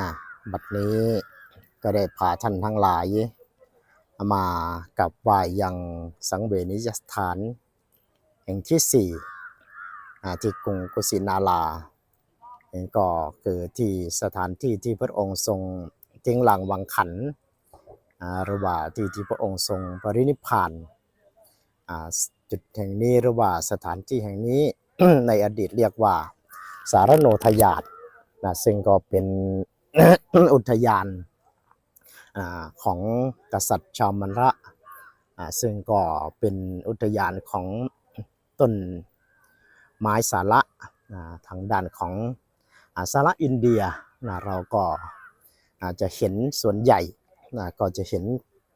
อะบัดนี้ก็ได้พาท่านทั้งหลาย มากับไหว้ยังสังเวนิยสถาน แห่งที่สี่ที่กรุงกุสินาราเองก็คือที่สถานที่ที่พระองค์ทรงทิ้งหลังวังขันหรือว่าที่ที่พระองค์ทรงปรินิพานจุดแห่งนี้หรือว่าสถานที่แห่งนี้ในอดีตเรียกว่าสารโนทยาตนะซึ่งก็เป็น อุทยานอของกษัตริย์ชาวมันระซึ่งก็เป็นอุทยานของต้นไม้สาระทางด้านของสาระอินเดียเราก็อาจจะเห็นส่วนใหญ่ก็จะเห็น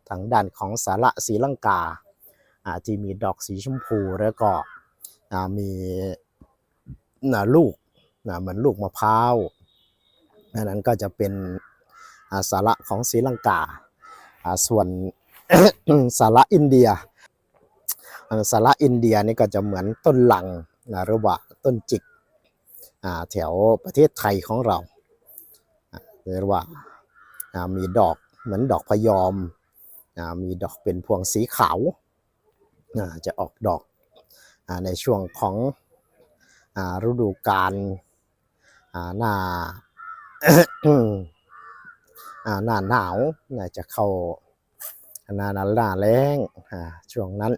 ทางด้านของสาระศรีลังกาที่มีดอกสีชมพูแล้วก็มีลูกเหมือนลูกมะพร้าว นั้นก็จะเป็นาสาระของศรีลังกาาส่วนสาระอินเดียาสาระอินเดียนี่ก็จะเหมือนต้นหลังนะหรือว่าต้นจิกแถวประเทศไทยของเราอ่าเรียกว่าามีดอกเหมือนดอกพยอมอมีดอกเป็นพวงสีขาวาจะออกดอกอในช่วงของฤดูกาลหน้า อ่าหน้าหนาวน่าจะเข้าหน้าหนาหน้าแล้งอ่าช่วงนั้น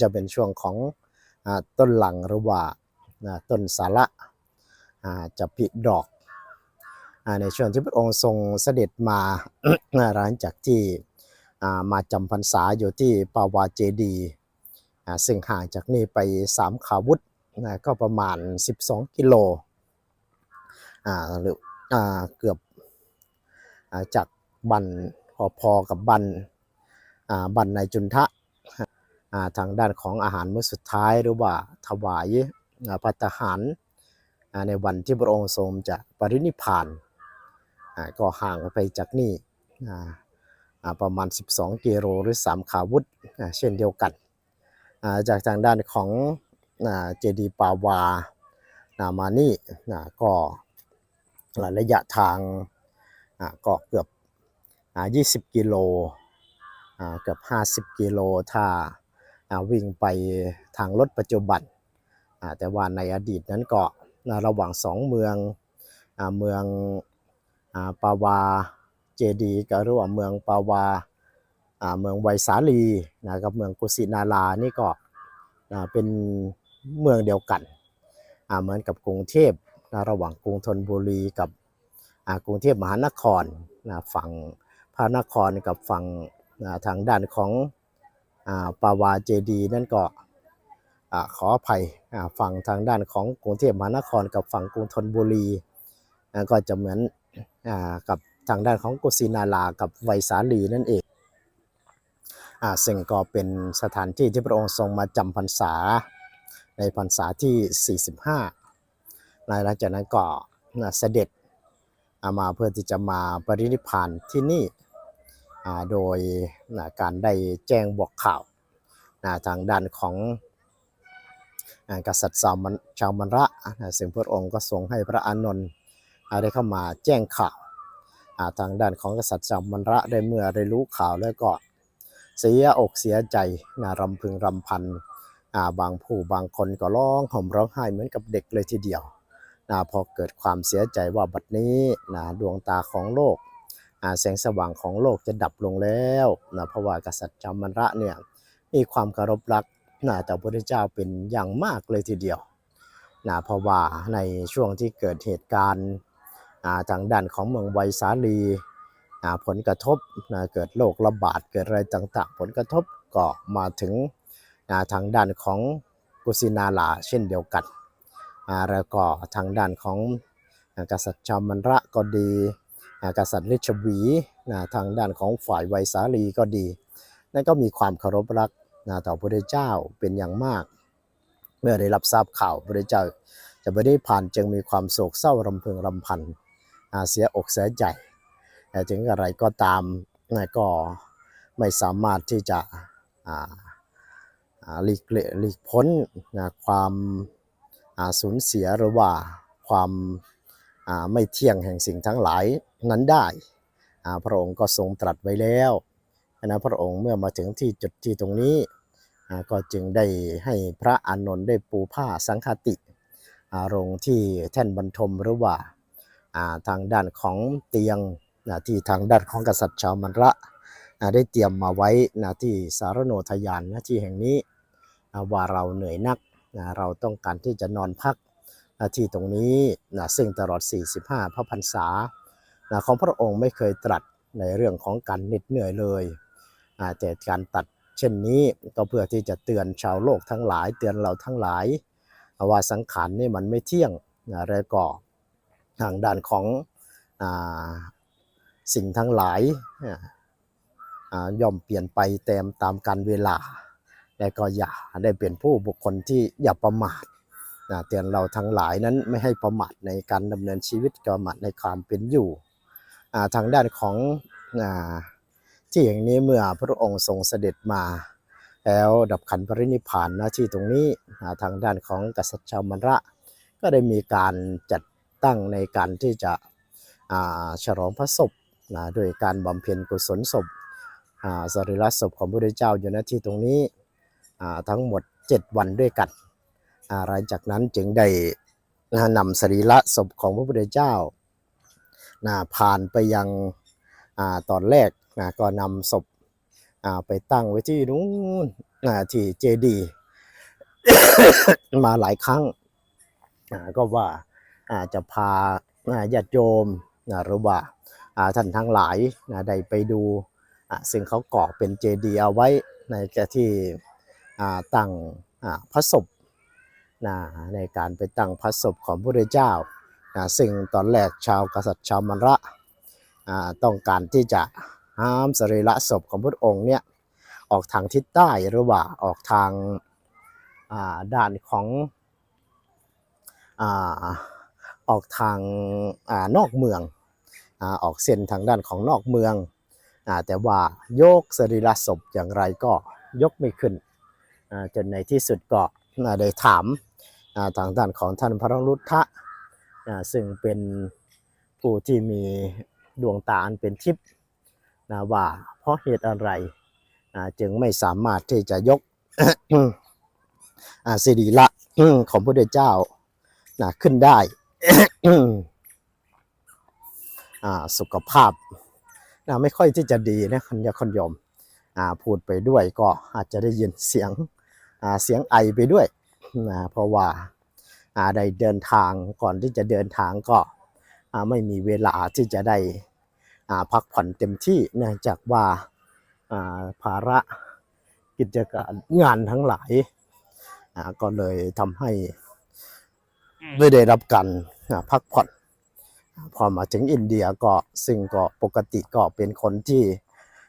จะเป็นช่วงของอ่าต้นหลังหรือว่าอ่าต้นสาระอ่าจะผลิดอกอาในช่วงที่พระองค์ทรงเสด็จมาหลังจากที่อ่ามาจำพรรษาอยู่ที่ปาวาเจดีอ่าซึ่งห่างจากนี่ไปสามขาวุธนะก็ประมาณ 12 กิโลอ่าหรือ เกือบอาจากบันพอๆกับบันบันในจุนทะาทางด้านของอาหารมื้อสุดท้ายหรือว่าถวายอ่าภัตหาราในวันที่พระองค์ทรงจะปรินิพานาก็ห่างไปจากนี่ประมาณ 12 กิโลหรือ 3 ขาวุธเช่นเดียวกันาจากทางด้านของเจดีปาวานามานี่ก็ ระยะทางอ่าก็เกือบ 20 กิโลเกือบ 50 กิโลถ้าวิ่งไปทางรถปัจจุบัน แต่ว่าในอดีตนั้นก็ระหว่างสองเมืองอเมืองอปาวาเจดีกับหรือว่าเมืองปาวาเมืองไวสาลีนะกับเมืองกุสินารานี่ก็เป็นเมืองเดียวกันเหมือนกับกรุงเทพ นะระหว่างกรุงธนบุรีกับกรุงเทพมหานครนะฝั่งพระนครกับฝั่งทางด้านของอ่าปาวาเจดีนั่นก็ขออภัยฝั่งทางด้านของกรุงเทพมหานคร กับฝั่งกรุงธนบุรีก็จะเหมือนอกับทางด้านของกุสินารากับไวสาลีนั่นเองอ่าซึ่งก็เป็นสถานที่ที่พระองค์ทรงมาจำพรรษาในพรรษาที่ 45 หลังจากนั้นก็เสด็จอามาเพื่อที่จะมาปรินิพานที่นี่โดยการได้แจ้งบอกข่าวทางด้านของกษัตริย์ชาวมันชาวมันระนะซึ่งพระองค์ก็ทรงให้พระอานนท์ได้เข้ามาแจ้งข่าวาทางด้านของกษัตริย์ชาวมันระได้เมื่อได้รู้ข่าวแล้วก็เสียอกเสียใจนะรำพึงรำพันาบางผู้บางคนก็ร้องห่มร้องไห้เหมือนกับเด็กเลยทีเดียว นะพอเกิดความเสียใจว่าบัดนี้นะดวงตาของโลกแสงสว่างของโลกจะดับลงแล้วนะเพราะว่ากษัตริย์จามันระเนี่ยมีความเคารพรักนะต่อพระพุทธเจ้าเป็นอย่างมากเลยทีเดียวนะเพราะว่าในช่วงที่เกิดเหตุการณ์ทางด้านของเมืองไวสาลีผลกระทบนะเกิดโรคระบาดเกิดอะไรต่างๆ ผลกระทบก็มาถึงทางด้านของกุสินาราเช่นเดียวกัน แล้วก็ทางด้านของกษัตริย์ชาวมันระก็ดีกษัตริย์ฤชวีนะทางด้านของฝ่ายไวยสาลีก็ดี นั่นก็มีความเคารพรักนะต่อพระพุทธเจ้าเป็นอย่างมาก เมื่อได้รับทราบข่าวพระพุทธเจ้าจะไม่ได้ผ่านจึงมีความโศกเศร้ารำพึงรำพันอาเสียอกเสียใจแต่ถึงอะไรก็ตามนะก็ไม่สามารถที่จะหลีกเลี่ยหลีกพ้นนะความ สูญเสียหรือว่าความาไม่เที่ยงแห่งสิ่งทั้งหลายนั้นได้ พระองค์ก็ทรงตรัสไว้แล้วนะพระองค์เมื่อมาถึงที่จุดที่ตรงนี้ก็จึงได้ให้พระอานนท์ได้ปูผ้าสังฆติอ่าลงที่แท่นบรรทมหรือว่าาทางด้านของเตียงที่ทางด้านของกษัตริย์ชาวมันระได้เตรียมมาไว้ที่สารโนทยานนะที่แห่งนี้ว่าเราเหนื่อยนัก นะเราต้องการที่จะนอนพักนะที่ตรงนี้นะซึ่งตลอด 45 พระพรรษานะของพระองค์ไม่เคยตรัสในเรื่องของการเหน็ดเหนื่อยเลยแต่การตัดเช่นนี้ก็เพื่อที่จะเตือนชาวโลกทั้งหลาย เตือนเราทั้งหลาย ว่าสังขารนี่มันไม่เที่ยงนะแล้วก็ทางด้านของอสิ่งทั้งหลายย่อมเปลี่ยนไปตามตามการเวลา และก็อย่าได้เป็นผู้บุคคลที่อย่าประมาทนะเตือนเราทั้งหลายนั้นไม่ให้ประมาทในการดำเนินชีวิตประมาทในความเป็นอยู่ทางด้านของอที่อย่างนี้เมื่อพระองค์ทรงเสด็จมา แล้วดับขันปรินิพานน้าที่ตรงนี้ทางด้านของกษัตริย์ชาวมันระ ก็ได้มีการจัดตั้งในการที่จะฉลองพระศพนะโดยการบำเพ็ญกุศลศพอ่าสรีระศพของพระพุทธเจ้าอยู่หน้าที่ตรงนี้ ทั้งหมด 7 วันด้วยกันอ่าหลังจากนั้นจึงได้นำสรีระศพของพระพุทธเจ้าผ่านไปยังอตอนแรกก็นำศพไปตั้งไว้ที่นู้นที่เจดีมาหลายครั้งก็ว่าอาจะพาญาติโยมนะหรือว่าาท่านทั้งหลายนะได้ไปดูซึ่งเขาก่อเป็นเจดีย์เอาไว้ในที่ ตั้งพระศพนะในการไปตั้งพระศพของพระเจ้านะซึ่งตอนแรกชาวกษัตริย์ชาวมันระต้องการที่จะห้ามสรีระศพของพระองค์เนี่ยออกทางทิศใต้หรือว่าออกทางาด้านของออกทางอานอกเมืองอออกเส้นทางด้านของนอกเมืองอแต่ว่าโยกสรีระศพอย่างไรก็ยกไม่ขึ้น จนในที่สุดก็ได้ถามทางด้านของท่านพระรุทธะซึ่งเป็นผู้ที่มีดวงตาอันเป็นทิพย์นว่าเพราะเหตุอะไรจึงไม่สามารถที่จะยกสิริละของพระพุทธเจ้าขึ้นได้สุขภาพไม่ค่อยที่จะดีนะคุณยาคนโยมพูดไปด้วยก็อาจจะได้ยินเสียง เสียงไอไปด้วยนะเพราะว่าอ่าได้เดินทางก่อนที่จะเดินทางก็อ่าไม่มีเวลาที่จะได้อ่าพักผ่อนเต็มที่เนื่องจากว่าอ่าภาระกิจการงานทั้งหลายอ่าก็เลยทำให้ไม่ได้รับการอ่าพักผ่อนพอมาถึงอินเดียก็ซึ่งก็ปกติก็เป็นคนที่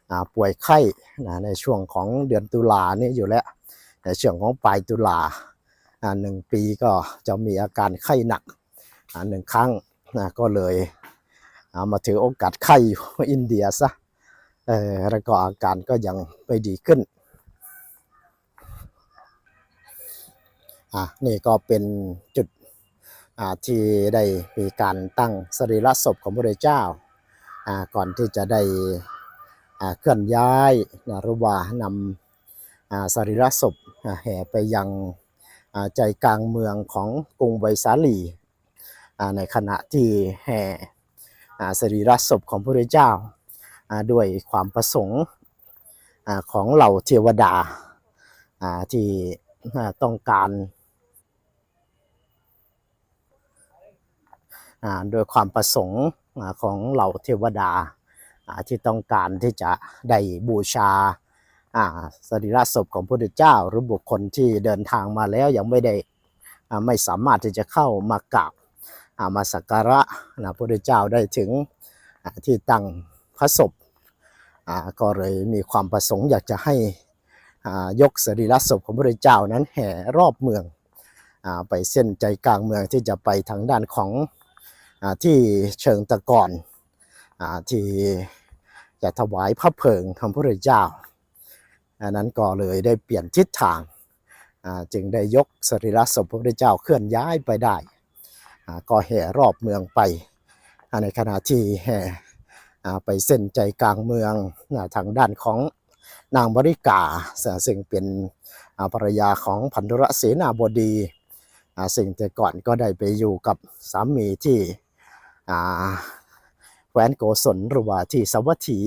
อ่าป่วยไข้นะในช่วงของเดือนตุลานี่อยู่แล้ว ในช่วงของปลายตุลาหนึ่งปีก็จะมีอาการไข้หนักหนึ่งครั้งนะก็เลยอ่ามาถือโอกาสไข้อยู่อินเดียซะแล้วก็อาการก็ยังไม่ดีขึ้นอะนี่ก็เป็นจุดที่ได้มีการตั้งสรีระศพของพระเจ้า ก่อนที่จะได้เคลื่อนย้ายหรือว่านำสรีระศพ แห่ไปยังใจกลางเมืองของกรุงไวสาลีในขณะที่แห่สรีระศพของพระเจ้า ด้วยความประสงค์ของเหล่าเทวดาที่ต้องการอ่าโดยความประสงค์ของเหล่าเทวดาที่ต้องการที่จะได้บูชา สรีระศพของพระพุทธเจ้าหรือบุคคลที่เดินทางมาแล้วยังไม่ได้อ่าไม่สามารถที่จะเข้ามากราบอ่ามาสักการะนะพระพุทธเจ้าได้ถึงอ่าที่ตั้งพระศพอ่าก็เลยมีความประสงค์อยากจะให้อ่ายกสรีระศพของพระพุทธเจ้านั้นแห่รอบเมืองอ่าไปเส้นใจกลางเมืองที่จะไปทางด้านของอ่าที่เชิงตะกอนอ่าที่จะถวายพระเพลิงของพระพุทธเจ้า อันนั้นก็เลยได้เปลี่ยนทิศทางจึงได้ยกสรีระศพพระพุทธเจ้าเคลื่อนย้ายไปได้อ่าก็แห่รอบเมืองไป ในขณะที่แห่ไปเส้นใจกลางเมืองทางด้านของนางบริกาซึ่งเป็นภรรยาของพันธุรเสนาบดีอ่าซึ่งแต่ก่อนก็ได้ไปอยู่กับสามีที่แคว้นโกศลหรือว่าที่สวัตถี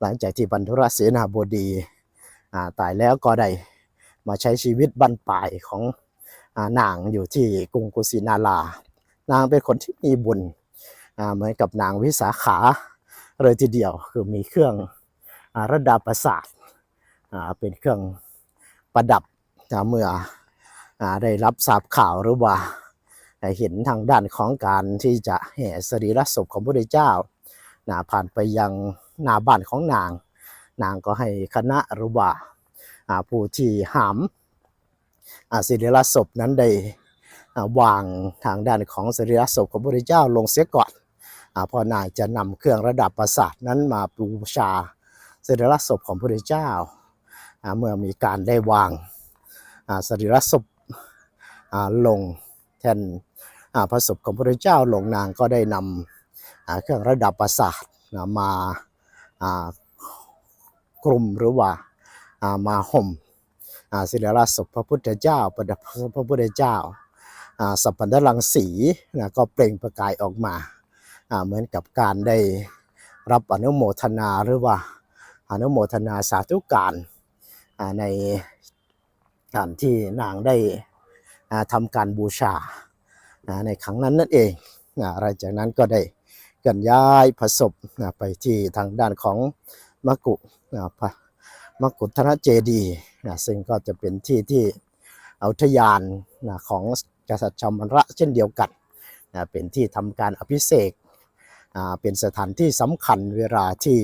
หลังจากที่พันธุรเสนาบดี ตายแล้วก็ได้มาใช้ชีวิตบั้นปลายของอ่านางอยู่ที่กรุงกุสินารา นางเป็นคนที่มีบุญอ่าเหมือนกับนางวิสาขาเลยทีเดียวคือมีเครื่องอาระดับประสาทอ่าเป็นเครื่องประดับเมื่ออาได้รับทราบข่าวหรือว่าเห็นทางด้านของการที่จะแห่สรีระศพของพระพุทธเจ้านะผ่านไปยังหน้าบ้านของนาง นางก็ให้คณะหรือว่าผู้ที่หามอ่าสรีระศพนั้นได้วางทางด้านของสรีระศพของพระพุทธเจ้าลงเสียก่อนอพอนายจะนำเครื่องระดับประสาทนั้นมาบูชาสรีระศพของพระพุทธเจ้า เมื่อมีการได้วางอ่าสรีระศพลงแทนพระศพของพระพุทธเจ้าลงนางก็ได้นำอ่าเครื่องระดับประสาทมา กลุ่มหรือว่าามาห่มอ่าสรีระศพพระพุทธเจ้าประดับพระพุทธเจ้าอ่าสัพพันธรังสีนะก็เปล่งประกายออกมาาเหมือนกับการได้รับอนุโมทนาหรือว่าอนุโมทนาสาธุการาในการที่นางได้อ่าทำการบูชาในครั้งนั้นนั่นเองนะหลังจากนั้นก็ได้เคลื่อนย้ายพระศพนะไปที่ทางด้านของ มกุนะพระมกุฏธนเจดีนะซึ่งก็จะเป็นที่ที่อุทยานนะของกษัตริย์ชาวมระเช่นเดียวกันนะเป็นที่ทำการอภิเษกอ่าเป็นสถานที่สำคัญเวลาที่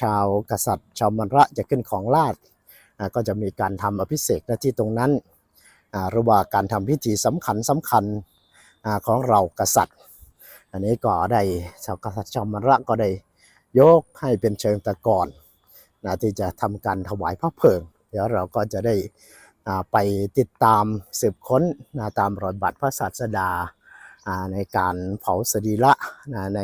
ชาวกษัตริย์ชาวมระจะขึ้นของราชย์อ่าก็จะมีการทำอภิเษกหน้าที่ตรงนั้นอ่าหรือว่างการทำพิธีสำคัญสำคัญอ่าของเรากษัตริย์ อันนี้ก็ได้ชาวกษัตริย์ชาวมระก็ได้ ยกให้เป็นเชิงตะกอนนะที่จะทำการถวายพระเพลิง เดี๋ยวเราก็จะได้อ่าไปติดตามสืบค้นนะตามรอยบัตรพระศาสดาอ่าในการเผาสรีระนะใน